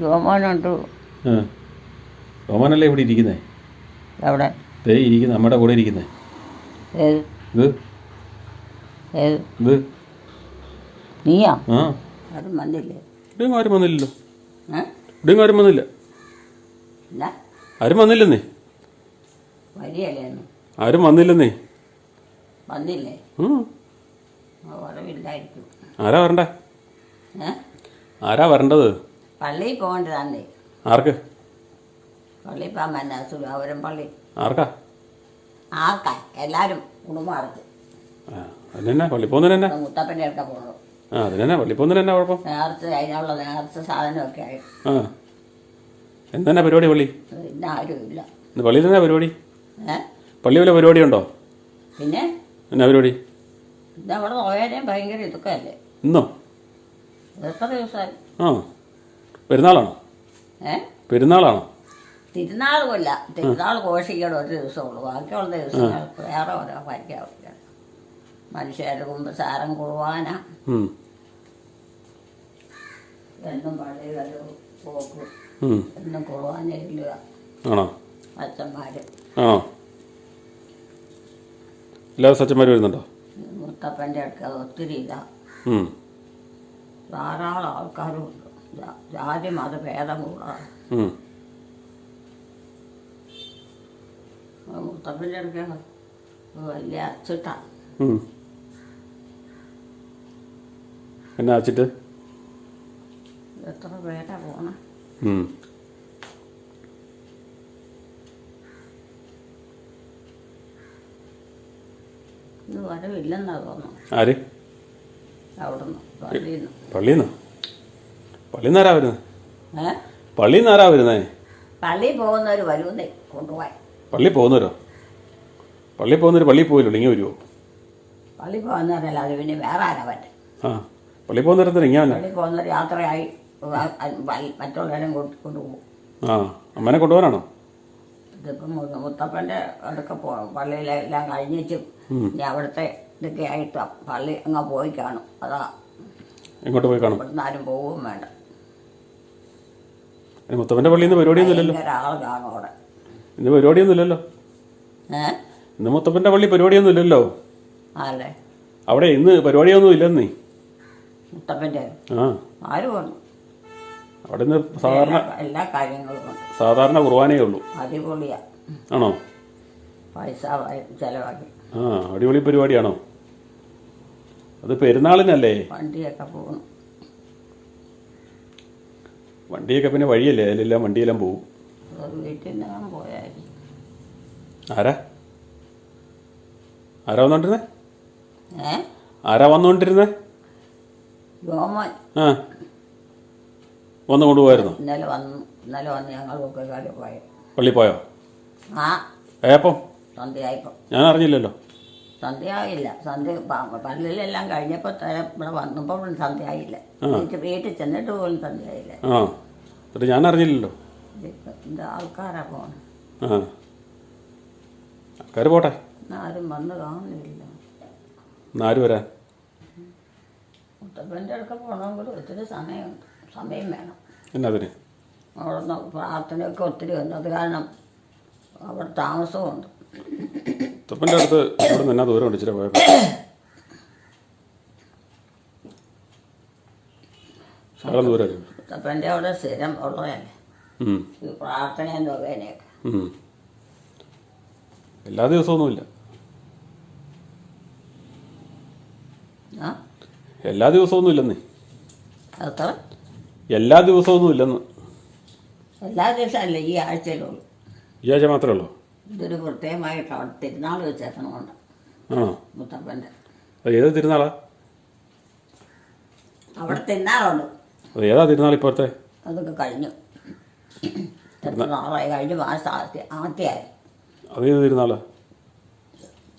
ജോമോനുണ്ട് ആ. ഇവിടെ ഇരിക്കുന്നേ? എവിടെ? ദേ ഇരിക്കുന്ന നമ്മുടെ കൂടെ ഇരിക്കുന്നേ. ഏത്? ഇത്. ഏത്? ഇത്. നീയാ? ആ. ആരും വന്നില്ലേ? ഇവിടെയും ആരും വന്നില്ലല്ലോ. ഏ? ഇവിടെയും ആരും വന്നില്ല. ഇല്ല. ആരും വന്നില്ലെന്നേ. വരികയല്ലേ ഒന്ന് ആരും വന്നില്ലെന്നേ. വന്നില്ലേ? ഉം. ആരാ വരണ്ടേ? ഏ? ആരാ വരേണ്ടത്? പള്ളിയിൽ പോകേണ്ടതാന്നേ ആർക്ക്? പള്ളിയിൽ പോകാൻ പറ്റാ സുരാപുരം പള്ളി. ആർക്കാ? ആർക്കാ. എല്ലാവരും കുടുംബമാർക്ക് അതിനെന്നാ? പള്ളി പോകുന്നതിനെന്നാ മുത്തപ്പന്റെ ആ അതിനെന്നാ? പള്ളി പോകുന്നതിനെന്നാ കുഴപ്പം? നേർച്ച അതിനുള്ള നേർച്ച സാധനമൊക്കെ ആയി. ആ. പരിപാടി പള്ളി? ഇന്ന് ആരും ഇല്ല. ഇന്ന് പള്ളിയിൽ എന്നാ പരിപാടി? ഏ? പള്ളി വല്ല പരിപാടി ഉണ്ടോ പിന്നെ? എന്നാ പരിപാടി? ഇന്ന് അവിടെ ഭയങ്കര ഇതൊക്കെ അല്ലേ ഇന്നോ? എത്ര ദിവസമായി? ആ. പെരുന്നാളാണോ? പെരുന്നാളാണോ പെരുന്നാളാണോ? തിരുനാളുമല്ല. തിരുനാൾ ഘോഷിക്കണം ഒരു ദിവസമുള്ളൂ. ബാക്കിയുള്ള ദിവസങ്ങൾക്ക് വേറെ ഓരോ പരിക്കാവില്ല മനുഷ്യരുടെ കുമ്പസാരം സാരം കുറുവാന എന്നും പള്ളികളിൽ പോക്കും. എന്നും അച്ഛന്മാർ ആണോ? എല്ലാ സച്ചന്മാരും വരുന്നുണ്ടോ? മുത്തപ്പന്റെ അടുക്ക ഒത്തിരി ഇതാ. ധാരാളം ആൾക്കാരും ഉണ്ട് ജാതി മത ഭേദം കൂടാതെ. മുത്തപ്പന്റെ അടുക്ക വലിയ അച്ചിട്ടാണ്. എന്നാ അച്ചിട്ട്? എത്ര പേരാ പോണേ? ആര്? പള്ളിയിൽ നിന്ന് പള്ളിയിൽ നേരാ വരുന്നത് പള്ളി നേരാ വരുന്നേ? പള്ളി പോകുന്നവർ വരുന്നേ കൊണ്ടുപോയി പള്ളി പോകുന്നവരോ? പള്ളി പോകുന്നവർ പള്ളി പോയില്ലോ ഇങ്ങനെ വരുമോ പള്ളി പോകുന്നവരല്ല അത് പിന്നെ വേറെ ആരാ പറ്റും? ആ പള്ളി പോകുന്നവരത്തിന് ഇങ്ങനെ പള്ളി പോകുന്നവർ യാത്രയായി മറ്റുള്ളവരും കൊണ്ടുപോകും. ആ അമ്മേനെ കൊണ്ടുപോകാനാണോ? ഇതിപ്പം മുത്തപ്പന്റെ അടുക്ക പോ പള്ളിയിലെല്ലാം കഴിഞ്ഞിട്ടും ഇനി അവിടുത്തെ ഇതൊക്കെ ആയിട്ട് പള്ളി അങ്ങ് പോയി കാണും. അതാ. ഇങ്ങോട്ട് പോയി കാണും? ഇവിടുന്ന് ആരും പോവുകയും വേണ്ട. മുത്തപ്പന്റെ പള്ളിയിൽ നിന്ന് പരിപാടിയൊന്നും ഇല്ലല്ലോ. ഭയങ്കര ആൾ കാണും അവിടെ. ഇന്ന് പരിപാടിയൊന്നും ഇല്ലല്ലോ. ഏ? ഇന്ന് മുത്തപ്പന്റെ പള്ളി പരിപാടിയൊന്നും ഇല്ലല്ലോ. അല്ലേ അവിടെ ഇന്ന് പരിപാടിയൊന്നും ഇല്ലെന്നേ. മുത്തപ്പന്റെ ആ. ആരും അവിടെ നിന്ന് സാധാരണ എല്ലാ- കാര്യങ്ങളും ഉണ്ട് സാധാരണ കുർബാനയേ ഉള്ളൂ. അടിപൊളിയാ. ആണോ? പൈസ ചെലവാക്കി. ആ അടിപൊളി പരിപാടിയാണോ? അത് പെരുന്നാളിനല്ലേ? വണ്ടിയൊക്കെ പോകുന്നു വണ്ടിയൊക്കെ പിന്നെ വഴിയല്ലേ? അതിലെല്ലാം വണ്ടിയെല്ലാം പോയായിരുന്നു. ആരാ? ആരാ വന്നോണ്ടിരുന്നേ? ആരാ വന്നോണ്ടിരുന്നേ? ആ. വന്ന് കൊണ്ടുപോയായിരുന്നോ? ഇന്നലെ വന്നു. ഇന്നലെ വന്ന് പള്ളി പോയോ? ഏപ്പം ഞാൻ അറിഞ്ഞില്ലല്ലോ. സന്ധ്യയായില്ല. സന്ധ്യ പള്ളിയിലെല്ലാം കഴിഞ്ഞപ്പോൾ ഇവിടെ വന്നപ്പോൾ പോലും സന്ധ്യയായില്ല വീട്ടിൽ ചെന്നിട്ട് പോലും സന്ധ്യയായില്ല. ആ. എന്നിട്ട് ഞാൻ അറിഞ്ഞില്ലല്ലോ ആൾക്കാരാ ആ. ആൾക്കാർ പോട്ടെ. ആരും വന്ന് കാണുന്നില്ല. ഇന്ന് ആര് വരാൻ? മുത്തപ്പന്റെ അടുക്ക പോകണമെങ്കിൽ ഒത്തിരി സമയം സമയം വേണം. എന്നതിന് അവിടെ പ്രാർത്ഥനയൊക്കെ ഒത്തിരി ഉണ്ട്. അത് കാരണം അവിടെ താമസമുണ്ട് മുത്തപ്പന്റെ അടുത്ത് ഇവിടെ നിന്ന് എന്നാ ദൂരം അടിച്ചിട്ട് പോയത് പോയപ്പോൾ ശകലം ദൂരം മുത്തപ്പന്റെ അവിടെ സ്ഥിരം ഉള്ളതല്ലേ? ഈ പ്രാർത്ഥനയും. എല്ലാ ദിവസമൊന്നുമില്ല എല്ലാ ദിവസവും ഇല്ലെന്നേ അത്ര എല്ലാ ദിവസമൊന്നും ഇല്ലെന്ന് എല്ലാ ദിവസവും അല്ല ഈ ആഴ്ചയിലുള്ളൂ. ഈ ആഴ്ച മാത്രമേ ഉള്ളൂ? ഇതൊരു പ്രത്യേകമായിട്ട് അവിടെ തിരുനാൾ വെച്ചേക്കണമുണ്ട് മുത്തപ്പന്റെ. ഏത് തിരുനാളാ? അവിടെ തിരുനാളുണ്ട് അത് ഏതാ തിരുനാൾ ഇപ്പോഴത്തെ? അതൊക്കെ കഴിഞ്ഞു. നാളായി കഴിഞ്ഞ. മാസം ആദ്യ ആദ്യമായി. അതേത് തിരുനാളാ?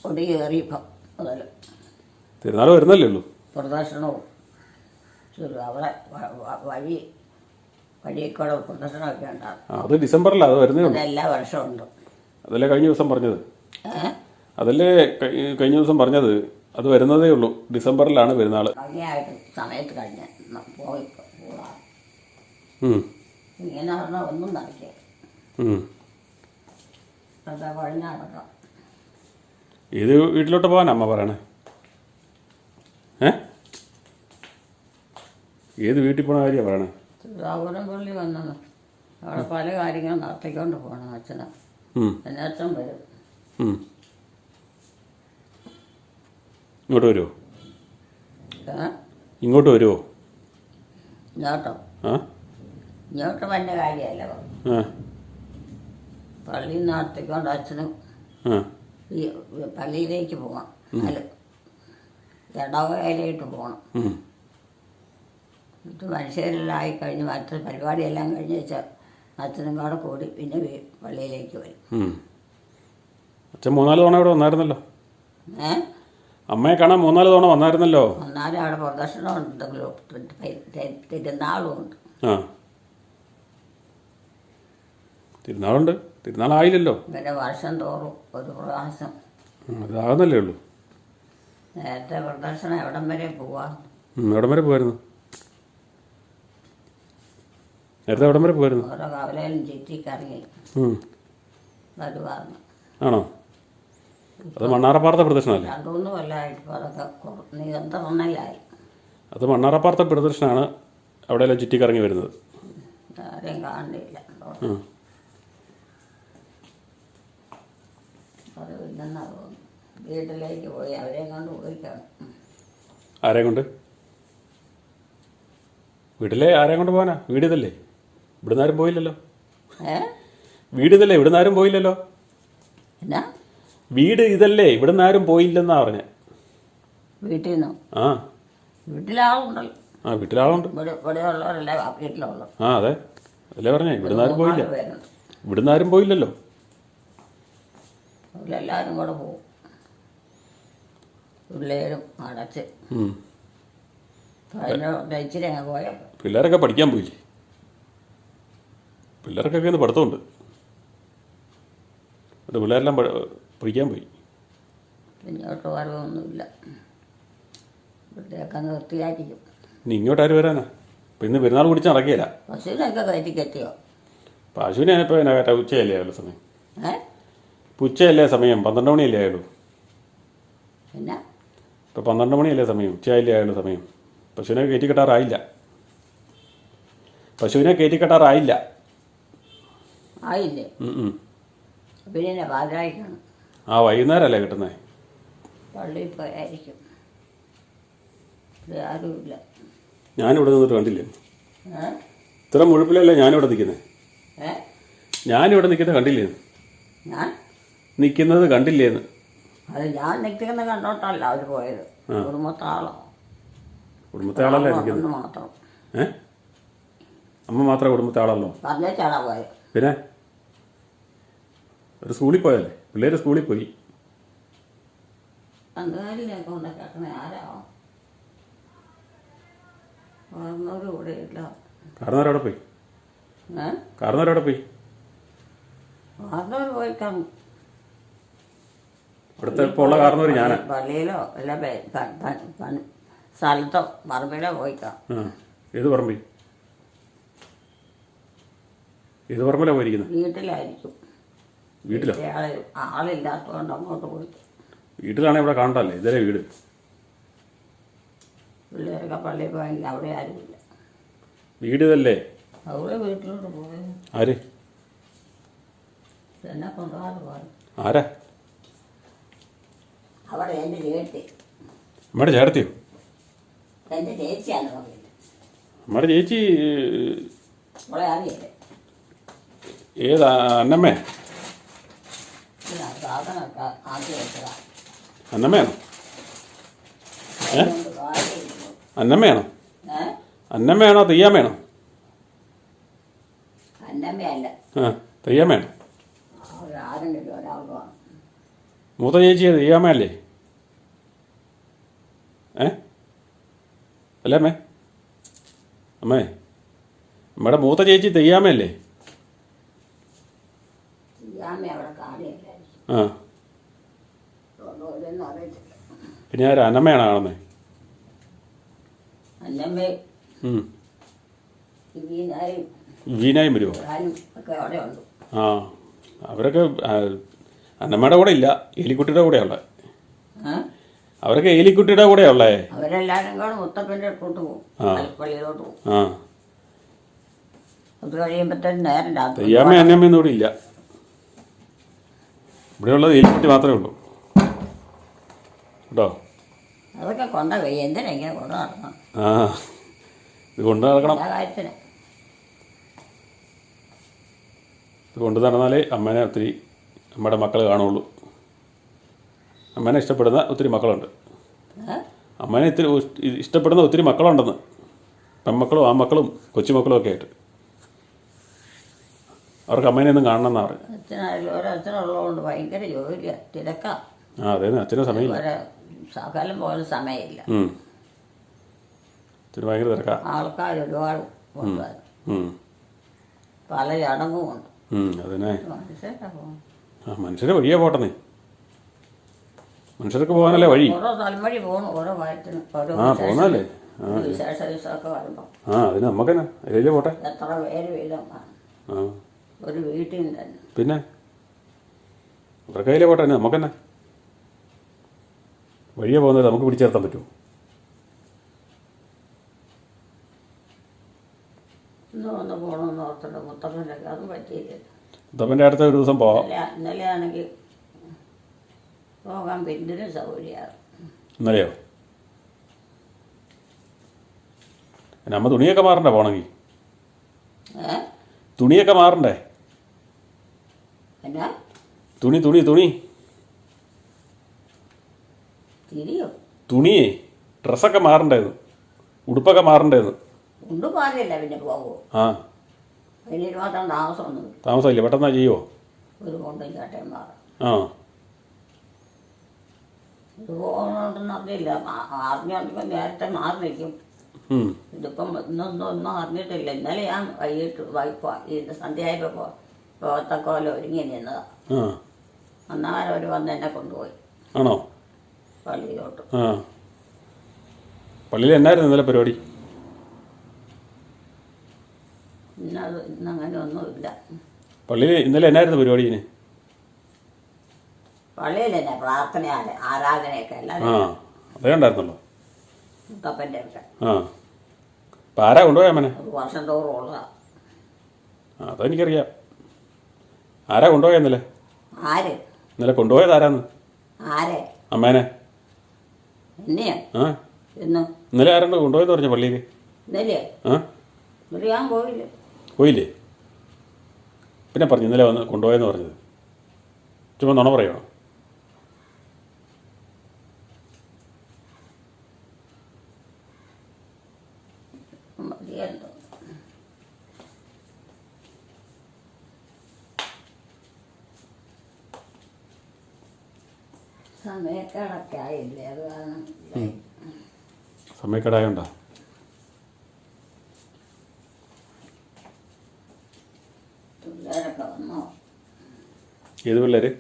ഒടി കയറിയപ്പം മുതൽ തിരുനാൾ വരുന്നല്ലേ ഉള്ളൂ. പ്രദർശനവും അവിടെ വഴി വഴിക്കൂടെ പ്രദർശനമൊക്കെ ഉണ്ടാകും. അത് ഡിസംബറിലാ അത് വരുന്നേ അതെല്ലാ വർഷവും ഉണ്ട്. അതല്ലേ കഴിഞ്ഞ ദിവസം പറഞ്ഞത്? അതല്ലേ കഴിഞ്ഞ ദിവസം പറഞ്ഞത്? അത് വരുന്നതേ ഉള്ളൂ. ഡിസംബറിലാണ് പെരുന്നാൾ സമയത്ത് കഴിഞ്ഞ്. ന- പോയി കൂടാ ഉം. ഇങ്ങനെ പറഞ്ഞാൽ ഒന്നും നടക്കില്ല. ഏത് വീട്ടിലോട്ട് പോകാനാ അമ്മ പറയണേ? ഏ? ഏത് വീട്ടിൽ പോണ കാര്യമാണ് പറയണേ? തിരുവാപുരം പള്ളി വന്നത് അവിടെ പല കാര്യങ്ങളും നടത്തിക്കൊണ്ട് പോകണം അച്ഛനെ. എന്നച്ഛൻ വരും. ഇങ്ങോട്ട് വരുമോ ഇങ്ങോട്ട് വരുമോ ഇങ്ങോട്ടോ? ഇങ്ങോട്ട് വന്ന കാര്യമല്ല പള്ളി നടത്തിക്കൊണ്ട് അച്ഛനും ഈ പള്ളിയിലേക്ക് പോവാം. അല്ല ഇടവകയിലേക്ക് പോകണം. ഇത് മനുഷ്യരെല്ലാം ആയി കഴിഞ്ഞ് മറ്റു പരിപാടിയെല്ലാം കഴിഞ്ഞ് വെച്ചാൽ അച്ഛനും കൂടെ കൂടി പിന്നെ വീ- പള്ളിയിലേക്ക് വരും. ഉം. അച്ഛൻ മൂന്നാൽ തവണ ഇവിടെ വന്നായിരുന്നല്ലോ? ഏ? അമ്മയെ കാണാൻ മൂന്നാൽ തവണ വന്നായിരുന്നല്ലോ? ഒന്നാലും അവിടെ പ്രദർശനം ഉണ്ടെങ്കിലും തിരുനാളും ഉണ്ട്. ആ. തിരുനാളുണ്ട്. തിരുനാളായില്ലല്ലോ? പിന്നെ വർഷം തോറും ഒരു പ്രാവശ്യം. ഉം, അതാകുന്നല്ലേ ഉള്ളൂ. നേരത്തെ പ്രദർശനം എവിടം വരെ പോവാ? ഉം, എവിടം വരെ പോകായിരുന്നു നേരത്തെ എവിടം വരെ പോയിരുന്നു. ഓരോ കവലയിലും ചുറ്റിക്കറങ്ങി ഉം. വരുവായിരുന്നു ആണോ? അത് മണ്ണാറപ്പാറത്തെ പ്രദർശനമല്ലേ രണ്ടു മൂന്ന് കൊല്ലമായിട്ട് ഇപ്പോൾ അതൊക്കെ കുറ- നിയന്ത്രണയിലായി അത് മണ്ണാറപ്പാറത്തെ പ്രദർശനമാണ് അവിടെയെല്ലാം ചുറ്റിക്കറങ്ങി വരുന്നത്. ആരെയും കാണുന്നില്ല. ഉം. അത് പിന്നെന്നാ തോന്നുന്നു. വീട്ടിലേക്ക് പോയി അവരെയും കൊണ്ട് പോയി കാണും. ആരെയും കൊണ്ട്? വീട്ടിലെ ആരെയും കൊണ്ട് പോകാനാ? വീട് ഇതല്ലേ? ഇവിടുന്ന് ആരും പോയില്ലല്ലോ വീട് ഇതല്ലേ ഇവിടുന്ന് ആരും പോയില്ലല്ലോ വീട് ഇതല്ലേ ഇവിടുന്ന് ആരും പോയില്ലെന്നാ പറഞ്ഞേ. വീട്ടിൽ നിന്നോ ആ. വീട്ടിലാളുണ്ടല്ലോ. ആ വീട്ടിലാളുണ്ട്. ആ അതെ. അതല്ലേ പറഞ്ഞേ? ഇവിടുന്ന് ആരും പോയില്ല. ഇവിടുന്ന് ആരും പോയില്ലല്ലോ. അവരെല്ലാവരും കൂടെ പോകും പിള്ളേരും അടച്ച്. പിള്ളേരൊക്കെ പഠിക്കാൻ പോയില്ലേ? പിള്ളേർക്കൊക്കെ ഇന്ന് പഠിത്തമുണ്ട്. എന്നിട്ട് പിള്ളേരെല്ലാം പഠി- പഠിക്കാൻ പോയി. പിന്നോട്ട് ഇവിടെയൊക്കെ ഇനി ഇങ്ങോട്ട് ആര് വരാനാ? ഇപ്പം ഇന്ന് പെരുന്നാൾ കുടിച്ച് നടക്കുകയില്ല. ബസ്സിനൊക്കെ കയറ്റി കെട്ടിയോ? പശുവിനെ ഇപ്പോൾ എന്നാ കേട്ടാ ഉച്ചയല്ലേ ആയുള്ള സമയം. ഏ? ഇപ്പം ഉച്ചയല്ലേ സമയം? പന്ത്രണ്ട് മണിയല്ലേ ആയുള്ളൂ. പിന്നെ? ഇപ്പോൾ പന്ത്രണ്ട് മണിയല്ലേ സമയം? ഉച്ചയല്ലേ ആയുള്ള സമയം. പശുവിനെ കയറ്റി കെട്ടാറായില്ല. പശുവിനെ കയറ്റി കെട്ടാറായില്ല. ആയില്ലേ. പിന്നെ പാതിരായിക്കാണ് ആ വൈകുന്നേരമല്ലേ കിട്ടുന്നേ? പള്ളിയിൽ പോയായിരിക്കും. ആരുമില്ല ഞാനിവിടെ നിന്നിട്ട് കണ്ടില്ലേ? ഇത്ര മുഴുപ്പിലല്ലേ ഞാനിവിടെ നിൽക്കുന്നത് ഞാനിവിടെ നിൽക്കുന്നത് കണ്ടില്ലേ? ഞാൻ? നിൽക്കുന്നത് കണ്ടില്ലേന്ന് അത് ഞാൻ നിൽക്കുന്നത് കണ്ടോട്ടല്ല അവർ പോയത്. കുടുംബത്തെ ആളല്ലേ നിൽക്കുന്നത്? ഒന്ന് മാത്രം. ഏ? അമ്മ മാത്രമേ കുടുംബത്തെ ആളല്ലോ പറഞ്ഞേച്ചാളാ പോയത് പിന്നെ ഒരു സ്കൂളിൽ പോയല്ലേ പിള്ളേര് സ്കൂളിൽ പോയി. കാരണവരവിടെ പോയി? കാരണവരവിടെ പോയി? പോയി കാണും ഇവിടുത്തെ ഇപ്പോൾ ഉള്ള കാരണവർ പള്ളിയിലോ? അല്ല സ്ഥലത്തോ? പറമ്പിലോ പോയിക്കാം ഏത് പറമ്പിൽ? ഏത് പറമ്പിലാണ് പോയിരിക്കുന്നത് വീട്ടിലായിരിക്കും. വീട്ടിലോ? ആൾ ആളില്ലാത്തതുകൊണ്ട് അങ്ങോട്ട് പോയി വീട്ടിലാണ് ഇവിടെ കാണണ്ടല്ലേ? ഇതേ വീട്. പിള്ളേരൊക്കെ പള്ളിയിൽ പോയെങ്കിൽ അവിടെ ആരുമില്ല വീട് ഇതല്ലേ? അവിടെ വീട്ടിലോട്ട് പോയി. ആര്? എന്നെ കൊണ്ടുപോകാതെ പോയി. ആരാ? അവിടെ എന്റെ ചേട്ടി. അമ്മയുടെ ചേർത്തിയോ എന്റെ ചേച്ചിയാണ് പറയുന്നത് അമ്മയുടെ ചേച്ചി ഇവിടെ അറിയില്ലേ? ഏതാ അന്നമ്മേ? അന്നമ്മയാണോ? ഏ. അന്നമ്മയാണോ? അന്നമ്മയാണോ തെയ്യാമ്മയാണോ? ആ തെയ്യാമ്മയാണോ. മൂത്ത ചേച്ചി തെയ്യാമ്മയല്ലേ? ഏ? അല്ലേ അമ്മേ? അമ്മേ അമ്മയുടെ മൂത്ത ചേച്ചി തെയ്യാമ്മയല്ലേ? ആ. പിന്നെ ആരാ? അന്നമ്മയാണോ കാണുന്നത് വീനായും വരുമോ ആ. അവരൊക്കെ അന്നമ്മയുടെ കൂടെ ഇല്ല. എലിക്കുട്ടിയുടെ കൂടെ ഉള്ളത്? അവരൊക്കെ എലിക്കുട്ടിയുടെ കൂടെ ഉള്ളേ. അവരെല്ലാരും കൂടെ മുത്തപ്പന്റെ അടുത്തോട്ട് പോകും. പള്ളിയിലോട്ട് അത് കഴിയുമ്പോഴത്തേനും നേരം രാത്രി തെയ്യാമ്മ അന്നമ്മയൊന്നും ഇവിടെ ഇല്ല. ഇവിടെ ഉള്ളത് എലിക്കുട്ടി മാത്രമേ ഉള്ളൂ. കേട്ടോ? അതൊക്കെ കൊണ്ട പോയി. എന്തിനാ ഇങ്ങനെ കൊണ്ടു നടക്കണം? ആ ഇത് കൊണ്ടു നടക്കണം. കാര്യത്തിന്. ഇത് കൊണ്ട് നടന്നാലേ അമ്മേനെ ഒത്തിരി അമ്മയുടെ മക്കൾ കാണുള്ളൂ. അമ്മേനെ ഇഷ്ടപ്പെടുന്ന ഒത്തിരി മക്കളുണ്ട്? അമ്മേനെ ഇത്തിരി ഇഷ്ടപ്പെടുന്ന ഒത്തിരി മക്കളുണ്ടെന്ന്. പെൺമക്കളും ആൺമക്കളും കൊച്ചുമക്കളും ഒക്കെ ആയിട്ട്. അവർക്ക് അമ്മേനെ ഒന്നും കാണണം എന്നാ പറയുന്നത് അച്ഛനായാലും ഒരച്ഛനുള്ളതുകൊണ്ട് ഭയങ്കര ജോലിയാണ് തിരക്കാ. ആ അതെ അച്ഛനും സമയമില്ല. ഒരു സകലം പോലെ സമയമില്ല. ഉം. അച്ഛന് ഭയങ്കര തിരക്കാ. ആൾക്കാർ ഒരുപാട് ഉം. പല ചടങ്ങും ഉണ്ട് ഉം, അതന്നെ. മനുഷ്യരുടെ ആ മനുഷ്യരെ വഴിയേ പോട്ടെ മനുഷ്യർക്ക് പോകാനല്ലേ വഴി? ഓരോ പോകണം ഓരോ കാര്യത്തിനും. ഓരോ ആ പോന്നല്ലേ ആ വിശേഷ- വിശേഷ ദിവസമൊക്കെ വരുമ്പോൾ ആ അതിന് നമുക്കെന്നെ അതിലേ പോട്ടെ. എത്ര പേര് വീതം കാണും ആ. ഒരു വീട്ടിൽ തന്നെ പിന്നെ? അവരുടെ കയ്യിലെ പോട്ടെ തന്നെ നമുക്കെന്നെ? വഴിയെ പോകുന്നത് നമുക്ക് പിടിച്ചേർത്താൻ പറ്റുമോ? ഇന്ന് വന്ന് പോകണമെന്ന് ഓർത്തിട്ട് മുത്തപ്പന്റെ അത് പറ്റിയില്ല. മുത്തപ്പന്റെ അടുത്ത ഒരു ദിവസം പോവാം. ഇന്നലെ ഇന്നലെ ആണെങ്കിൽ പോകാൻ പിന്തിനും സൗകര്യമാണ് ഇന്നലെയോ? പിന്നെ അമ്മ തുണിയൊക്കെ മാറണ്ടേ പോണെങ്കിൽ ഏ? തുണിയൊക്കെ മാറണ്ടേ? എന്നാ? തുണി തുണി തുണി. തിരിയോ? തുണിയേ ഡ്രസ്സൊക്കെ മാറണ്ടേന്ന് ഉടുപ്പൊക്കെ മാറണ്ടേന്ന് ഉണ്ട് മാറിയല്ല പിന്നെ പോകുമോ ആ. അതിന് മാത്രം താമസമൊന്നും താമസമില്ല. പെട്ടെന്നാ ചെയ്യുമോ ഒരു കൊണ്ടും ചട്ടയും മാറും. ആ. ഇത് പോകണമെന്നൊന്നും അറിയില്ല അറിഞ്ഞോണ്ടിപ്പം നേരത്തെ മാറി നിൽക്കും ഉം. ഇതിപ്പം ഇന്നൊന്നും ഒന്നും അറിഞ്ഞിട്ടില്ല. ഇന്നലെ ഞാൻ വൈകിട്ട് വൈ- സന്ധ്യയായപ്പോൾ പോകത്തക്കോലെ ഒരുങ്ങി നിന്നതാ. അന്നേരം അവർ വന്ന് എന്നെ കൊണ്ടുപോയി. ആണോ? പള്ളിയിലോട്ട്. ആ. പള്ളിയിൽ എന്നായിരുന്നു ഇന്നലെ പരിപാടി? ഇന്നത് ഇന്നങ്ങനെ ഒന്നുമില്ല. പള്ളിയിൽ ഇന്നലെ എന്നായിരുന്നു പരിപാടി പള്ളിയിൽ തന്നെ പ്രാർത്ഥന ആരാധനയൊക്കെ ആ. എല്ലാവരും അതേ ഉണ്ടായിരുന്നല്ലോ മുത്തപ്പന്റെ ഒക്കെ. ആ. അപ്പം ആരാ കൊണ്ടുപോയാ മനെ ഒരു വർഷം തോറും ഉള്ളതാ. ആ അതെനിക്കറിയാം. ആരാ കൊണ്ടുപോയ ഇന്നലെ? ആര്? ഇന്നലെ കൊണ്ടുപോയത് ആരാന്ന്? ആരെ? അമ്മേനെ. എന്നെയോ? ആ. എന്നും? ഇന്നലെ ആരാണ്ട് കൊണ്ടുപോയെന്ന് പറഞ്ഞു പള്ളിയിൽ ഇന്നലെ ആ. ഇവിടെ ഞാൻ പോയില്ല. പോയില്ലേ? പിന്നെ പറഞ്ഞു ഇന്നലെ വന്ന് കൊണ്ടുപോയെന്ന് പറഞ്ഞത്. ചുമ്മാ നുണ പറയണോ സമയക്കാളൊക്കെ ആയില്ലേ അതാണ് സമയക്കടായോണ്ടാ. പിള്ളേരൊക്കെ വന്നോ? ഏത് പിള്ളേര്?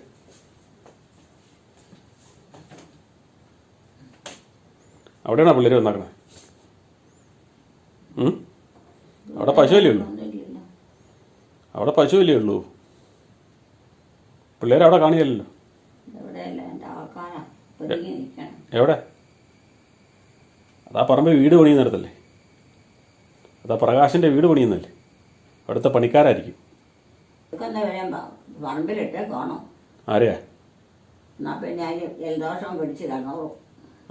അവിടെയാണോ പിള്ളേർ വന്നാക്കണേ? അവിടെ പശുവല്ലേ ഉള്ളൂ? അവിടെ പശുവല്ലേ ഉള്ളൂ? പിള്ളേരവിടെ കാണിയല്ലോ എവിടെ? അതാ പറമ്പിൽ വീട് പണിയുന്നിടത്തല്ലേ അതാ പ്രകാശിന്റെ വീട് പണിയുന്നല്ലേ? അവിടുത്തെ പണിക്കാരായിരിക്കും. ആരെയാ?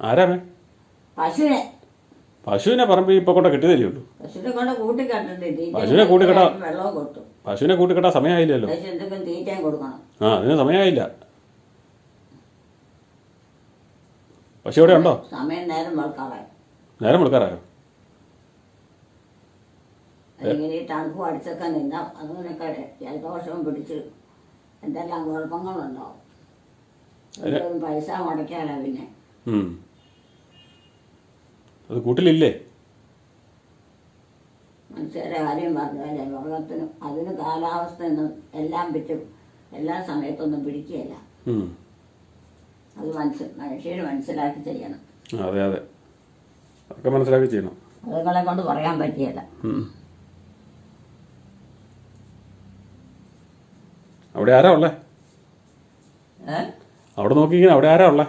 ആരാമേ പശുവിനെ. പശുവിനെ പറമ്പിൽ ഇപ്പൊ കൊണ്ട് കിട്ടിയതല്ലേ ഉള്ളൂ? പശുവിനെ കൂട്ടിക്കട്ടാ പശുവിനെ കൂട്ടിക്കെട്ടാ- സമയമായില്ലല്ലോ. ആ അതിന് സമയമായില്ല. പശു ഇവിടെ ഉണ്ടോ? സമയം നേരം വെളുക്കാറായി. നേരം വിളിക്കാറായോ? ഇങ്ങനെ ഈ തണുപ്പ് അടിച്ചൊക്കെ നിന്നാൽ അതിനൊക്കെ ജലദോഷവും പിടിച്ച് എന്തെല്ലാം കുഴപ്പങ്ങളുണ്ടാവും. പൈസ പിന്നെ. അത് കൂട്ടിലില്ലേ? മനുഷ്യരെ കാര്യം പറഞ്ഞാലേ വെള്ളത്തിനും അതിന് കാലാവസ്ഥ എല്ലാം പറ്റും എല്ലാ സമയത്തൊന്നും പിടിക്കുകയില്ല. അത് മനസ്സിൽ മനുഷ്യർ മനസ്സിലാക്കി ചെയ്യണം. അതെ അതെ. അതൊക്കെ മനസ്സിലാക്കി ചെയ്യണം. അതുങ്ങളെ കൊണ്ട് പറയാൻ പറ്റിയല്ല. അവിടെ ആരാ ഉള്ളേ? അവിടെ നോക്കിങ്ങനെ അവിടെ ആരാ ഉള്ളേ?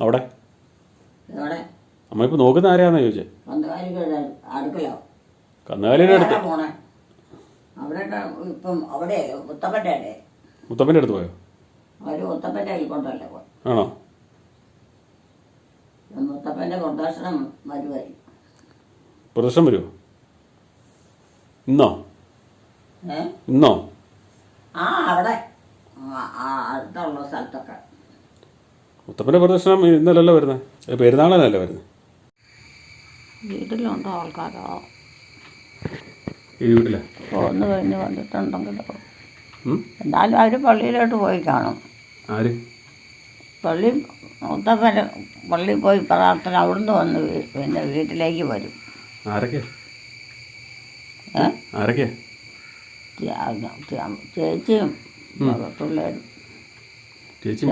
അവിടെ? അമ്മ ഇപ്പോൾ നോക്കുന്ന ആരാന്ന് ചോദിച്ചേ. കന്നുകാലിയുടെ അടുത്ത് ഇപ്പം മുത്തപ്പന്റെ അടുത്ത് പോയോ? മുത്തപ്പന്റെ കൊണ്ടല്ലേ പോയി? ആണോ? മുത്തപ്പന്റെ പ്രദർശനം വരുമോ ഇന്നോ? ഇന്നോ? ആ അവിടെ. അടുത്തുള്ള സ്ഥലത്തൊക്കെ. മുത്തപ്പന്റെ പ്രദർശനം ഇന്നലല്ലോ വരുന്നത് പെരുന്നാളല്ലേ വരുന്നത് വീട്ടിലുണ്ടോ ആൾക്കാരോ? ഈ വീട്ടിലെ? പോന്ന് കഴിഞ്ഞ് വന്നിട്ടുണ്ടെങ്കിലോ? എന്നാലും അവർ പള്ളിയിലോട്ട് പോയി കാണും. ആര്? പള്ളി മുത്തപ്പന് പള്ളിയിൽ പോയി പ്രാർത്ഥന അവിടുന്ന് വന്ന് പിന്നെ വീട്ടിലേക്ക് വരും. ചേച്ചിയും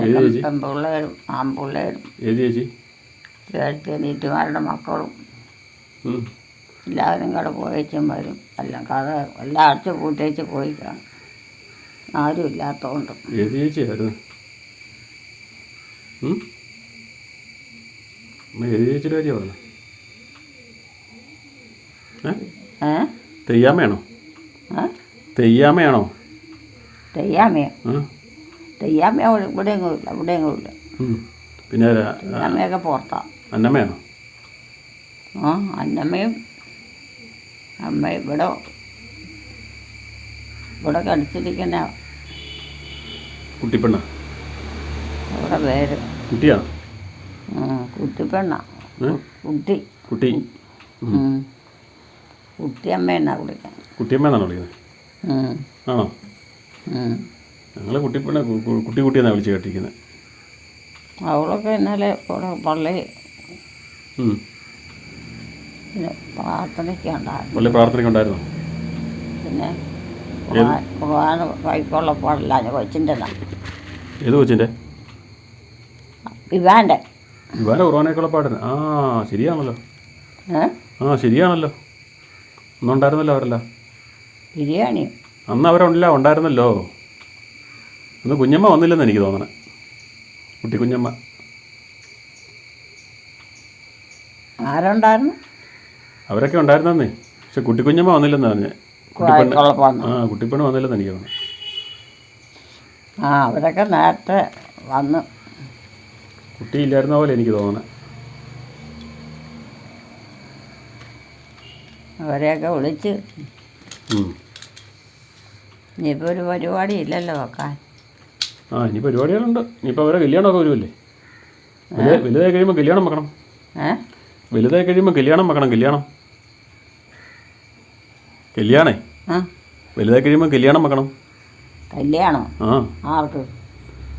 പിള്ളേരും പെൺപിള്ളേരും. ആൺപിള്ളേരും. ഏത് ചേച്ചി? ചേച്ചി നീറ്റുമാരുടെ മക്കളും. എല്ലാവരും കൂടെ പോയേച്ചും വരും. എല്ലാം കഥ എല്ലാം അടച്ചു കൂട്ടേച്ച് പോയി കാണും. ആരും ഇല്ലാത്തതുകൊണ്ട് ഏത് ചേച്ചിയായിരുന്നു ഏത് ചേച്ചിയുടെ കാര്യമാണ് തെയ്യാമ്മയാണോ ഏ? തെയ്യാമ്മയാണോ? തെയ്യാമയോ ഇവിടെ ഇല്ല ഇവിടെയെങ്കിലും ഇല്ല. പിന്നെ അമ്മയൊക്കെ പുറത്താ. അന്നമ്മയാണോ? ആ അന്നമ്മയും അമ്മ ഇവിടെ ഇവിടെ കടിച്ചിരിക്കുന്ന കുട്ടിപ്പെണ്ണ? ഇവിടെ പേര് കുട്ടിയാ? ഉം, കുട്ടിപ്പെണ്ണ. ഏ? കുട്ടി. കുട്ടി. ഉം. കുട്ടിയമ്മയെന്നാ വിളിക്കുന്നത്. കുട്ടിയമ്മയെന്നാണോ വിളിക്കുന്നത്? ഉം. ആണോ? ഉം. ഞങ്ങൾ കുട്ടിപ്പെണ്ണ കു- കു- കുട്ടി കുട്ടിയെന്നാണ് വിളിച്ച് കേട്ടിരിക്കുന്നത് അവളൊക്കെ ഇന്നലെ ഇവിടെ പള്ളി ഉം. പിന്നെ പ്രാർത്ഥനയ്ക്ക് ഉണ്ടായിരുന്നു പള്ളി പ്രാർത്ഥനയ്ക്ക് ഉണ്ടായിരുന്നോ പിന്നെ ഖുർആൻ ഖുർആൻ കൈക്കൊള്ളപ്പാടില്ല കൊച്ചിന്റെ ഏത് കൊച്ചിന്റെ ഇവാന്റെ ഇവാന്റെ ഉറവാനേക്കുള്ള പാടിന് ആ ശരിയാണല്ലോ. ആ ശരിയാണല്ലോ. അന്നുണ്ടായിരുന്നല്ലോ അവരല്ല. ബിരിയാണി. അന്ന് അവരുണ്ടല്ല ഉണ്ടായിരുന്നല്ലോ. അന്ന് കുഞ്ഞമ്മ വന്നില്ലെന്ന് എനിക്ക് തോന്നണേ. കുട്ടി കുഞ്ഞമ്മ ആരുണ്ടായിരുന്നു? അവരൊക്കെ ഉണ്ടായിരുന്നേ പക്ഷെ കുട്ടിക്കുഞ്ഞമ്മ വന്നില്ലെന്ന് പറഞ്ഞേ. കുട്ടിപ്പെണ്ണ് ആ കുട്ടിപ്പെണ്ണ് വന്നില്ലെന്ന് എനിക്ക് തോന്നുന്നു ആ അവരൊക്കെ നേരത്തെ വന്നു. കുട്ടി ഇല്ലായിരുന്ന പോലെ എനിക്ക് തോന്നുന്നു അവരെയൊക്കെ വിളിച്ച്. ഇനിയിപ്പോൾ ഒരു പരിപാടി ഇല്ലല്ലോ വെക്കാൻ. ആ ഇനി പരിപാടികളുണ്ട്. ഇനിയിപ്പോൾ അവരെ കല്യാണമൊക്കെ വരുമല്ലേ? വലുതായി കഴിയുമ്പോൾ കല്യാണം വെക്കണം. ഏ? വലുതായി കഴിയുമ്പോൾ കല്യാണം വെക്കണം കല്യാണം. കല്യാണേ. വലുതായി കഴിയുമ്പോൾ കല്യാണം വെക്കണം. കല്യാണം. ആ. ആർക്ക്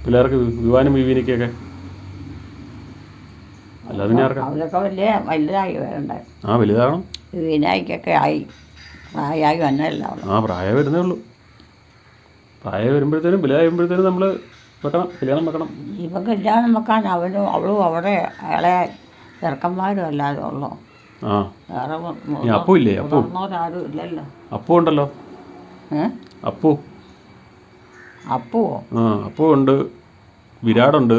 പിള്ളേർക്ക് വിവാനും വിവീനിക്കൊക്കെ. അല്ലാതെ പിന്നെ ആർക്കാ? അവരൊക്കെ വലിയ വലുതായി വരണ്ടേ. ആ വലുതാകണം വിനായിക്കൊക്കെ ആയി. പ്രായമായി വന്നല്ല ആ പ്രായം വരുന്നേ ഉള്ളൂ. പ്രായം വരുമ്പോഴത്തേനും വലുതായി വരുമ്പോഴത്തേനും നമ്മൾ വെക്കണം കല്യാണം വെക്കണം. ഇപ്പം കല്യാണം വെക്കാൻ അവനും അവളും അവിടെ അയാളെ ചെറുക്കന്മാരും അല്ലാതെ ഉള്ളു? ആ. വേറെ മു- മു- ഇനി അപ്പു ഇല്ലേ? അപ്പു? മുതിർന്നവരാരും ഇല്ലല്ലോ. അപ്പു ഉണ്ടല്ലോ? ഏ? അപ്പു? അപ്പുവോ? ആ അപ്പു ഉണ്ട് വിരാടുണ്ട്.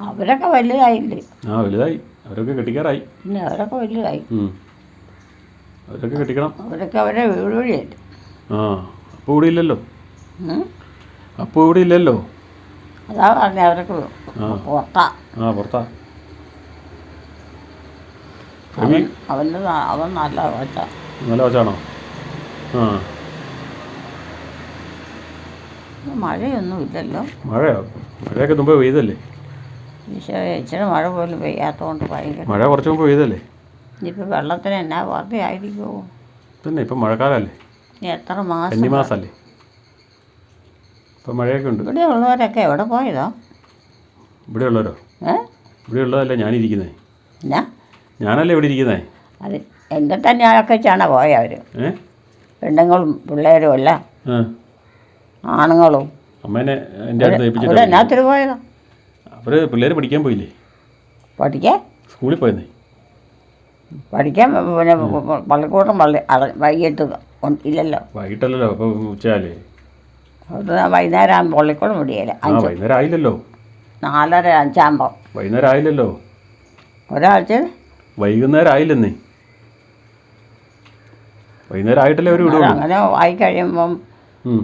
അവരൊക്കെ വലുതായില്ലേ? ആ വലുതായി. അവരൊക്കെ കെട്ടിക്കാറായി. പിന്നെ അവരൊക്കെ വലുതായി. ഉം. അവരൊക്കെ കെട്ടിക്കണം. അവരൊക്കെ അവരെ വീട് വഴിയല്ലേ ആ അപ്പു ഇവിടെ ഇല്ലല്ലോ? ഉം? അപ്പു ഇവിടെ ഇല്ലല്ലോ? അതാ പറഞ്ഞ അവരൊക്കെ ആ. പുറത്താ. ആ പുറത്താ. അവൻ അവന്റെ ന- അവൻ നല്ല കൊച്ച നല്ല വച്ചാണോ? ആ. മഴയൊന്നും ഇല്ലല്ലോ മഴയോ? മഴയൊക്കെ മുമ്പേ പെയ്തല്ലേ? ഈശോ ഇച്ചിരി മഴ പോലും പെയ്യാത്തതുകൊണ്ട് ഭയങ്കര മഴ കുറച്ച് മുമ്പ് പെയ്തല്ലേ? ഇനിയിപ്പോൾ വെള്ളത്തിന് എന്നാ വാർത്തയായിരിക്കുമോ പിന്നെ ഇപ്പം മഴക്കാലമല്ലേ ഇനി എത്ര മാസം മാസമല്ലേ ഇപ്പം മഴയൊക്കെ ഉണ്ട്. ഇവിടെ ഉള്ളവരൊക്കെ എവിടെ പോയതോ? ഇവിടെ ഉള്ളവരോ? ഏ? ഇവിടെ ഉള്ളതല്ല ഞാനിരിക്കുന്നേ. എന്നാ? ഞാനല്ലേ ഇവിടെ ഇരിക്കുന്നേ? അത് എന്റെ ഞാനൊക്കെ ചാണ പോയവർ ഏ? പെണ്ണുങ്ങളും പിള്ളേരും എല്ലാം ആണുങ്ങളും. അമ്മേനെ എന്റെ അടുത്ത് അവിടെ ഏൽപ്പിച്ചിട്ട് എന്നാത്തിന് പോയതോ? അവർ പിള്ളേർ പഠിക്കാൻ പോയില്ലേ? പഠിക്കാൻ? സ്കൂളിൽ പോയെന്നേ പഠിക്കാൻ പിന്നെ പള്ളിക്കൂട്ടം പള്ളി അട വൈകിട്ട് ഇല്ലല്ലോ. വൈകിട്ടല്ലല്ലോ അപ്പോൾ ഉച്ചയാലേ വൈകുന്നേരം ആകുമ്പോൾ പള്ളിക്കൂടം ആ അഞ്ച് വൈകുന്നേരം ആയില്ലല്ലോ. നാലര അഞ്ചാകുമ്പോൾ വൈകുന്നേരം ആയില്ലല്ലോ. ഒരാഴ്ച? വൈകുന്നേരം ആയില്ലെന്നേ. വൈകുന്നേരം ആയിട്ടല്ലേ അവർ വിടുള്ളൂ. അങ്ങനെ ആയി കഴിയുമ്പം ഉം.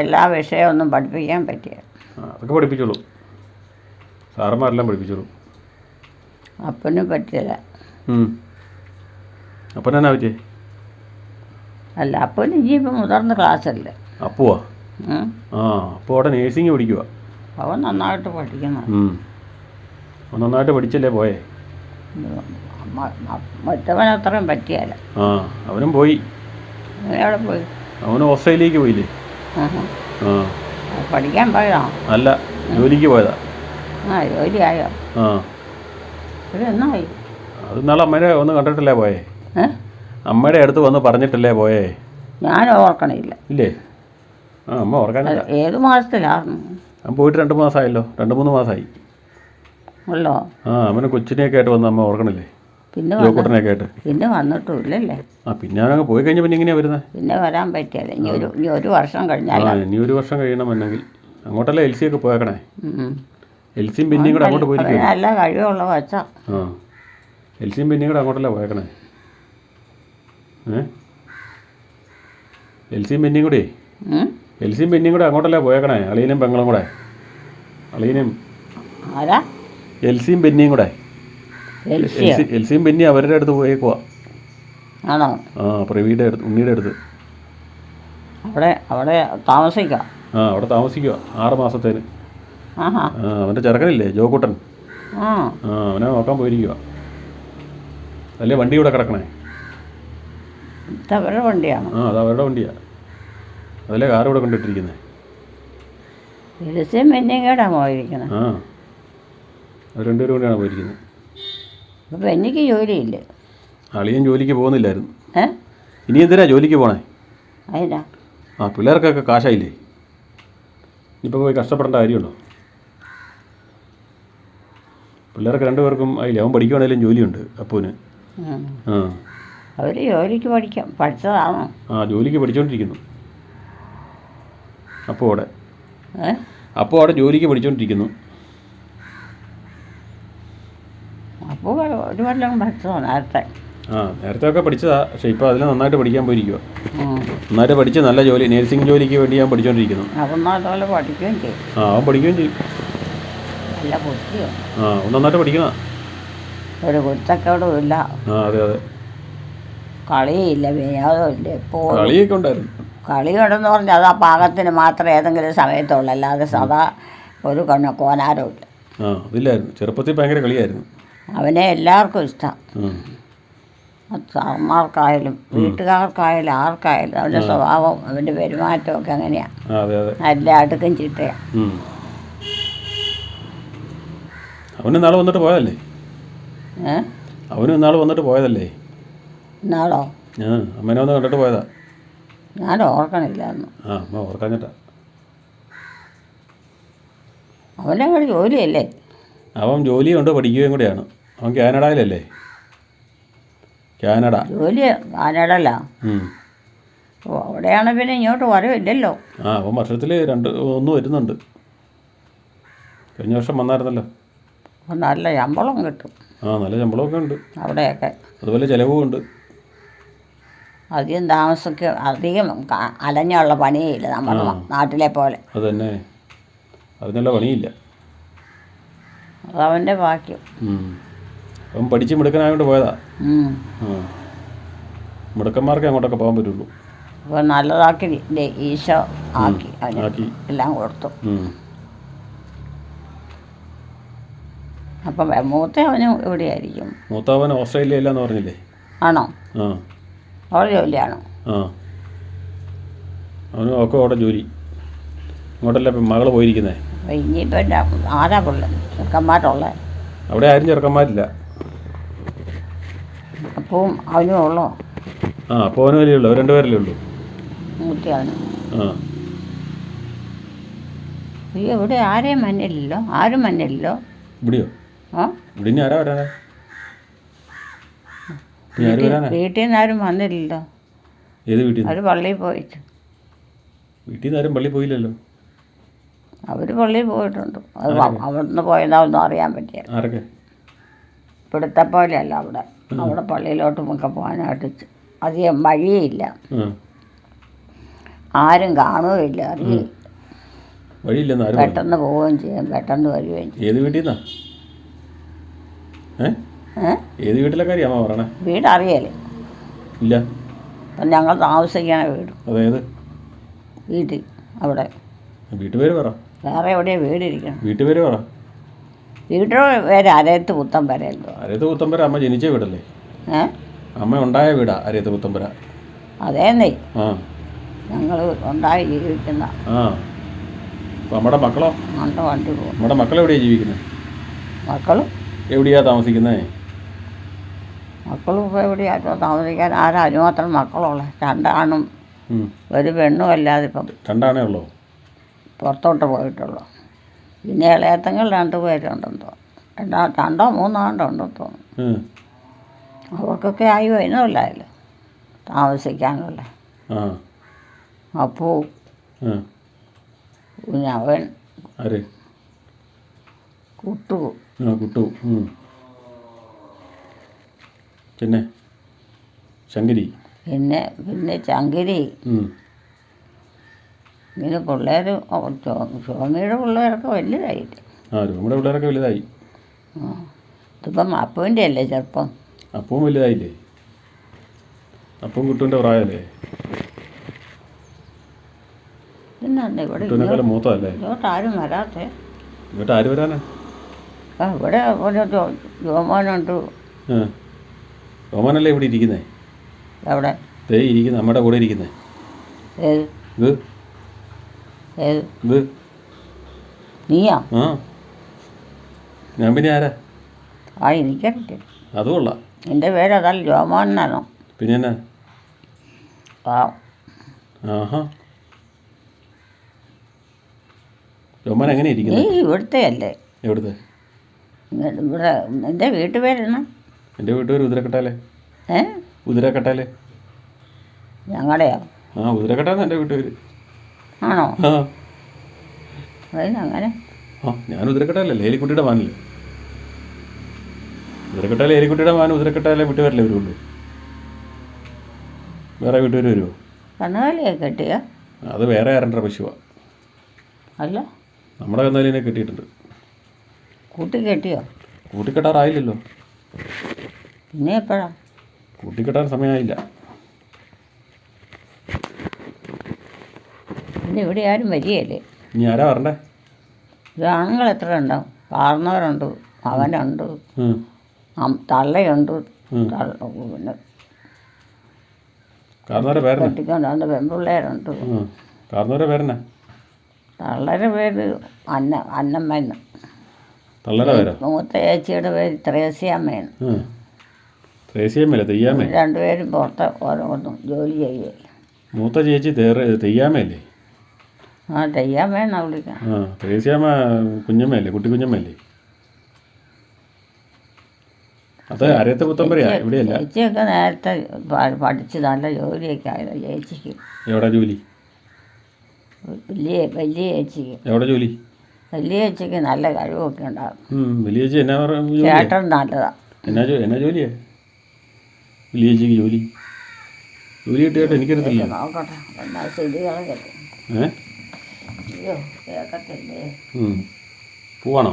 എല്ലാ വിഷയമൊന്നും പഠിപ്പിക്കാൻ പറ്റിയ അതൊക്കെ പഠിപ്പിച്ചോളൂ. സാറന്മാരെല്ലാം പഠിപ്പിച്ചോളൂ. അപ്പനും പറ്റില്ല അപ്പനെന്നാ പറ്റിയേ? അല്ല അപ്പന് ഇപ്പം മുതിർന്ന ക്ലാസ്സല്ലേ. അപ്പുവാ. ആ അപ്പോൾ അവിടെ നേഴ്സിംഗ് പഠിക്കുക അവൻ നന്നായിട്ട് പഠിക്കണം അവൻ നന്നായിട്ട് പഠിച്ചല്ലേ പോയേ? മറ്റവൻ അത്രയും പറ്റിയല്ല ആ അവനും പോയി. അവിടെ പോയി? അവൻ ഓസ്ട്രേലിയക്ക് പോയില്ലേ? പഠിക്കാൻ പോയതാ? അല്ല ജോലിക്ക് പോയതാ. ആ ജോലിയായോ? ആ. എന്നായി അത് നാളെ അമ്മേനെ ഒന്ന് കണ്ടിട്ടില്ലേ പോയേ? അമ്മയുടെ അടുത്ത് വന്ന് പറഞ്ഞിട്ടില്ലേ പോയേ? ഞാൻ ഓർക്കണില്ല. ഇല്ലേ? ആ അമ്മ ഓർക്കാനില്ല. ഏത് മാസത്തിലായിരുന്നു അമ്മ പോയിട്ട് രണ്ട് മാസമായല്ലോ രണ്ട് മൂന്ന് മാസമായി ഉള്ളോ? ആ അമ്മനെ കൊച്ചിനെയൊക്കെ ആയിട്ട് വന്ന് അമ്മ ഓർക്കണില്ലേ? പിന്നെ ആയിട്ട് പിന്നെ വന്നിട്ടുമില്ലല്ലേ. ആ പിന്നെ പോയി കഴിഞ്ഞാൽ പിന്നെ ഇങ്ങനെയാ വരുന്നത് പിന്നെ വരാൻ പറ്റിയത് ഇനി ഒരു ഇനി ഒരു വർഷം ആ കഴിഞ്ഞാൽ ഇനി ഒരു വർഷം കഴിയണമെന്നെങ്കിൽ അങ്ങോട്ടല്ലേ എൽ സി ഒക്കെ പോയേക്കണേ? എൽ സിയും പിന്നെയും കൂടെ അങ്ങോട്ട് പോയിരിക്കും നല്ല കഴിവുള്ള വച്ച ആ. എൽ സിയും പിന്നെയും കൂടെ അങ്ങോട്ടല്ലേ പോയേക്കണേ? ഏ? എൽ സിയും പിന്നെയും കൂടെ? എൽ സിയും പിന്നെയും കൂടെ അങ്ങോട്ടല്ലേ പോയേക്കണേ? അളീനും പെങ്ങളും കൂടെ? അളീനും ആരാ? എൽ സിയും പിന്നെയും കൂടെ? എൽസിയോ പെന്നിയും അവരുടെ അടുത്ത് പോയേക്കുവാ. ആണോ? ആ അടുത്ത് ഉണ്ണിയുടെ അടുത്ത്. അവിടെ അവിടെ താമസിക്കാം? ആ അവിടെ താമസിക്കുക ആറ് മാസത്തേന്. ആ അവന്റെ ചെറുക്കനില്ലേ ജോക്കുട്ടൻ. ആ. അവനെ നോക്കാൻ പോയിരിക്കുക അല്ലേ വണ്ടി ഇവിടെ കിടക്കണേ? അവരുടെ വണ്ടിയാണോ? ആ അത് അവരുടെ വണ്ടിയാണ് അതല്ലേ കാർ ഇവിടെ കൊണ്ടിട്ടിരിക്കുന്നത് പിന്നെയും പോയിരിക്കുന്നത് ആ അവർ രണ്ടുപേരും കൂടിയാണ് പോയിരിക്കുന്നത്. അപ്പം എനിക്ക് ജോലിയില്ല. അളിയൻ ജോലിക്ക് പോകുന്നില്ലായിരുന്നു. ഏ? ഇനി എന്തിനാ ജോലിക്ക് പോണേ? അതിനാ ആ പിള്ളേർക്കൊക്കെ കാശായില്ലേ? ഇനിയിപ്പോൾ പോയി കഷ്ടപ്പെടേണ്ട കാര്യമുണ്ടോ? പിള്ളേർക്ക് രണ്ടുപേർക്കും ആയില്ലേ? അവൻ പഠിക്കുവാണേലും ജോലിയുണ്ട് അപ്പൂന്. ആ. അവർ ജോലിക്ക് പഠിക്കാം. പഠിച്ചതാണോ? ആ ജോലിക്ക് പഠിച്ചുകൊണ്ടിരിക്കുന്നു അപ്പോൾ അവിടെ. ഏ? അപ്പോൾ അവിടെ ജോലിക്ക് പഠിച്ചുകൊണ്ടിരിക്കുന്നു അപ്പോൾ ഒരു കൊല്ലം പഠിച്ചതാണ് നേരത്തെ ആ നേരത്തെ ഒക്കെ പഠിച്ചതാ. പക്ഷേ ഇപ്പോൾ അതിൽ നന്നായിട്ട് പഠിക്കാൻ പോയിരിക്കുക. നന്നായിട്ട് പഠിച്ച് നല്ല ജോലി നേഴ്സിംഗ് ജോലിക്ക് വേണ്ടി ഞാൻ പഠിച്ചുകൊണ്ടിരിക്കുന്നു അപ്പം അതുപോലെ പഠിക്കുകയും ചെയ്യും. ആ അവൻ പഠിക്കുകയും ചെയ്യും. നല്ല ബുദ്ധിയോ. ആ അവൻ നന്നായിട്ട് പഠിക്കണ ഒരു കുരുത്തക്കേടും ഇല്ല. ആ അതെ അതെ. കളിയില്ല എപ്പോഴും. കളിയൊക്കെ ഉണ്ടായിരുന്നു. കളിയോടെന്ന് പറഞ്ഞാൽ അത് ആ പാകത്തിന് മാത്രമേ ഏതെങ്കിലും സമയത്തുള്ളൂ. അല്ലാതെ സദാ ഒരു കണ്ണ കോനാരോ ഇല്ല ആ അതില്ലായിരുന്നു. ചെറുപ്പത്തിൽ ഭയങ്കര കളിയായിരുന്നു. അവനെ എല്ലാവർക്കും ഇഷ്ടമാണ് ഉം. സാറന്മാർക്കായാലും വീട്ടുകാർക്കായാലും ആർക്കായാലും അവന്റെ സ്വഭാവം അവന്റെ പെരുമാറ്റമൊക്കെ അങ്ങനെയാണ് നല്ല അടുക്കും ചിട്ടയാണ് അവന് നാളെ വന്നിട്ട് പോയതല്ലേ? അവനും ഇന്നാൾ വന്നിട്ട് പോയതല്ലേ? നാളോ? അമ്മേനെ വന്ന് കണ്ടിട്ട് പോയതാ. ഞാൻ ഓർക്കണില്ല ആ അമ്മ ഓർക്കാഞ്ഞിട്ടാ. അവനെ കൂടെ ജോലിയല്ലേ? അവൻ ജോലിയുണ്ട് പഠിക്കുകയും കൂടെയാണ്. അവൻ കാനഡയിലല്ലേ? കാനഡ. ജോലി കാനഡല്ല അവിടെയാണ് പിന്നെ ഇങ്ങോട്ട് വരവില്ലല്ലോ ആ അവൻ വർഷത്തിൽ രണ്ട് ഒന്ന് വരുന്നുണ്ട്. കഴിഞ്ഞ വർഷം വന്നായിരുന്നല്ലോ. നല്ല ശമ്പളം കിട്ടും. ആ നല്ല ശമ്പളമൊക്കെ ഉണ്ട്. അവിടെയൊക്കെ. അതുപോലെ ചിലവും ഉണ്ട്. അധികം താമസിക്ക അധികം അലഞ്ഞുള്ള പണിയില്ല നമ്മുടെ നമ്മൾ നാട്ടിലെ പോലെ. അതന്നെ. തന്നെ അതിനുള്ള പണിയില്ല. അതവന്റെ ഭാഗ്യം. അവൻ പഠിച്ച് മിടുക്കനായോണ്ട് പോയതാ. ഉം. ആ. മിടുക്കന്മാർക്ക് അങ്ങോട്ടൊക്കെ പോകാൻ പറ്റുള്ളൂ. അപ്പോൾ നല്ലതാക്കി ദേ ഈശോ ആക്കി. ആക്കി. എല്ലാം കൊടുത്തു. ഉം. അപ്പം മൂത്ത അവനും എവിടെയായിരിക്കും മൂത്താവൻ ഓസ്ട്രേലിയയിലെന്ന് പറഞ്ഞില്ലേ? ആണോ? ആ. അവിടെ ജോലിയാണോ? ആ. അവനും ഒക്കെ അവിടെ ജോലി. ഇങ്ങോട്ടല്ലേ ഇപ്പം മകൾ പോയിരിക്കുന്നേ? അപ്പോൾ ഇനിയിപ്പോൾ എന്റെ ആരാ പിള്ള? ചെറുക്കന്മാരുള്ളത് അവിടെ ആരും ചെറുക്കന്മാരില്ല. അപ്പവും അവനും ഉള്ളോ? ആ അപ്പോൾ അവന് വലിയ ഉള്ളൂ. രണ്ടുപേരല്ലേ ഉള്ളൂ. ആ. ഈ ഇവിടെ ആരെയും മഞ്ഞല്ലോ ആരും മഞ്ഞല്ലോ ഇവിടെയോ? ആ? ഇവിടെ ഇനി ആരാ വരാനാ? ഇനി ആര് വരാനാ? വീട്ടിൽ നിന്ന് ആരും വന്നില്ലല്ലോ. ഏത് വീട്ടിൽ അവർ പള്ളിയിൽ പോയിട്ട്. വീട്ടിൽ നിന്ന് ആരും പള്ളി പോയില്ലല്ലോ. അവർ പള്ളിയിൽ പോയിട്ടുണ്ട്. അത് അവിടുന്ന് പോയതാണെന്ന് അറിയാൻ പറ്റിയ ആരൊക്കെ? ഇവിടുത്തെ പോലെയല്ല അവിടെ. അവിടെ പള്ളിയിലോട്ടുമൊക്കെ പോകാനായിട്ട് അധികം വഴിയില്ല. ആരും കാണുകയില്ല. അറിയില്ല. വഴിയില്ലെന്ന് ആരും പെട്ടെന്ന് പോവുകയും ചെയ്യാം. പെട്ടെന്ന് വരികയും ചെയ്യും. ഏത് വീട്ടിൽ ഏത് വീട്ടിലെ കാര്യമാ പറയണേ? വീട് അറിയാലേ ഇല്ല ഞങ്ങൾ താമസിക്കണ വീട്. അതായത്? വീട്ടിൽ. അവിടെ. വീട്ടുപേര് പറ. വേറെ എവിടെയാണ് വീടിരിക്കണം? വീട്ടുപേര് പറ. വീട്ടിൽ പേര് അരയത്ത് പുത്തമ്പര വരല്ലോ അരയത്ത് പുത്തമ്പര? അമ്മ ജനിച്ച വീടല്ലേ? ഏ? അമ്മ ഉണ്ടായ വീടാ അരയത്ത് പുത്തമ്പര. അതേന്നേ. ആ. ഞങ്ങൾ ഉണ്ടായി ജീവിക്കുന്ന. ആ. നമ്മുടെ മക്കളോ? അങ്ങോട്ട് വണ്ടി പോകും നമ്മുടെ മക്കൾ എവിടെയാണ് ജീവിക്കുന്നത് മക്കളും? എവിടെയാ താമസിക്കുന്നത് മക്കളും ഇപ്പോൾ എവിടെയാട്ടോ താമസിക്കാൻ? ആരാ? അതിനുമാത്രം മക്കളുള്ള. രണ്ടാണും ഒരു പെണ്ണും അല്ലാതെ ഇപ്പം രണ്ടാണേ ഉള്ളോ? പുറത്തോട്ട് പോയിട്ടുള്ളൂ. പിന്നെ ഇളയത്തങ്ങൾ രണ്ട് പേരുണ്ടെന്ന് തോന്നുന്നു. രണ്ടാ രണ്ടോ മൂന്നോ ഉണ്ടെന്ന് തോന്നുന്നു. അവർക്കൊക്കെ ആയി വരുന്നില്ലല്ലോ താമസിക്കാനുള്ള. അപ്പോ. പിന്നെ അവൻ കുട്ടു. കുട്ടു. പിന്നെ? ശങ്കരി. പിന്നെ പിന്നെ ചങ്കിരി. ഇങ്ങനെ പിള്ളേർ സ്വാമിയുടെ പിള്ളേരൊക്കെ വലുതായിട്ട് ആ പിള്ളേരൊക്കെ വലുതായി. ആ ഇതിപ്പം അപ്പുവിന്റെ അല്ലേ ചെറുപ്പം? അപ്പവും വലുതായില്ലേ? അപ്പം കുട്ടുവിന്റെ പ്രായമല്ലേ? പിന്നെ ഇവിടെ കുട്ടുവിനേക്കാളും മൂത്തതല്ലേ? ഇങ്ങോട്ട് ആരും വരാത്തെ. ഇങ്ങോട്ട് ആര് വരാനാ? ആ ഇവിടെ ഒരു ജോ- ജോമോനുണ്ട്. ആ. റോമാനല്ലേ ഇവിടെ ഇരിക്കുന്നേ? അവിടെ. ദേ ഇരിക്കുന്നത് നമ്മുടെ കൂടെ ഇരിക്കുന്നേ. ഏത്? ഇത് നീയാ? ഞാൻ പിന്നെ ആരാ? ആ എനിക്കറിയില്ല അത് കൊള്ളാം. എന്റെ പേര് അതല്ല ജോമോൻ എന്നാണോ? പിന്നെ ആ. ആഹാ. രോമാൻ എങ്ങനെ നീ ഇരിക്കുന്നത് ഇവിടുത്തെ അല്ലേ? എവിടുത്തെ? ഇവിടെ എന്റെ വീട്ടുപേരെന്നാ എന്റെ വീട്ടുപേര് ഉദരക്കട്ടാലേ? ഏ? ഉദരക്കട്ടാലേ? ഞങ്ങളുടെയോ ആ ഉദരക്കട്ടാന്ന് എന്റെ വീട്ടുപേര്. ആണോ? അങ്ങനെ. ആ ഞാൻ ഉതിരക്കട്ടാലല്ലേ ഏലിക്കുട്ടിയുടെ മാനല്ലേ ഉതിരക്കട്ടാലെ ഏലിക്കുട്ടിയുടെ മാൻ വിട്ടു വീട്ടുപേരല്ലേ വരുള്ളൂ? വേറെ വീട്ടുകാർ വരുമോ കന്നുകാലിയെ കെട്ടിയ? അത് വേറെ ആരണ്ട പശുവാ. അല്ല. നമ്മുടെ കന്നുകാലിനെ കിട്ടിയിട്ടുണ്ട്. കൂട്ടി കെട്ടിയോ? കൂട്ടിക്കെട്ടാറായില്ലല്ലോ. പിന്നെ എപ്പോഴാ? കൂട്ടിക്കെട്ടാൻ സമയമായില്ല. പിന്നെ ഇവിടെ ആരും വരികയല്ലേ? ഇനി ആരാ വരണ്ടേ? ഇത് ആണുങ്ങൾ എത്ര ഉണ്ടാവും? കാരണവരുണ്ട് അവനുണ്ട് ഉം. അം- തള്ളയുണ്ട്. തള്ള പിന്നെ കാർന്നവരെ പേരനാ കെട്ടിക്കൊണ്ട് വന്ന പെൺപിള്ളേരുണ്ട്. ഉം. കാർന്നവരെ പേരനാ തള്ളയുടെ പേര് അന്ന അന്നമ്മയെന്ന് തള്ളര പേരാ? മൂത്ത ചേച്ചിയുടെ പേര് ത്രേസ്യാമ്മയെന്ന് ഉം. ത്രേസ്യമ്മല്ലേ തെയ്യാമേ രണ്ടുപേരും പുറത്ത് ഓരോന്നും ജോലി ചെയ്യുകയില്ല മൂത്ത ചേച്ചി തേറെ ആ തെയ്യാമ്മയെന്നാണ് വിളിക്കണം ആ ത്രേസ്യാമ്മ കുഞ്ഞമ്മയല്ലേ? കുട്ടി കുഞ്ഞമ്മയല്ലേ? അത് അരയത്തെ പുത്തമ്പരയാ ഇവിടെയല്ല. ചേച്ചിയൊക്കെ നേരത്തെ പ- പഠിച്ച് നല്ല ജോലിയൊക്കെ ആയിരുന്നു ചേച്ചിക്ക്. എവിടെ ജോലി? വലിയ വലിയ ചേച്ചിക്ക്. എവിടെ ജോലി? വലിയ ചേച്ചിക്ക് നല്ല കഴിവൊക്കെ ഉണ്ടാകും ഉം, വലിയ ചേച്ചി എന്നാ പറ ജോലിയാ? ചേട്ടൻ നല്ലതാ. എന്നാ ജോ എന്നാ ജോലിയാ? വലിയ ചേച്ചിക്ക് ജോലി? ജോലി കിട്ടിയായിട്ട് എനിക്കറിയത്തില്ല നോക്കട്ടെ. എന്നാ സ്ഥിതികളൊക്കെ ഏ? അയ്യോ കേൾക്കത്തില്ലേ ഉം. പോവാണോ?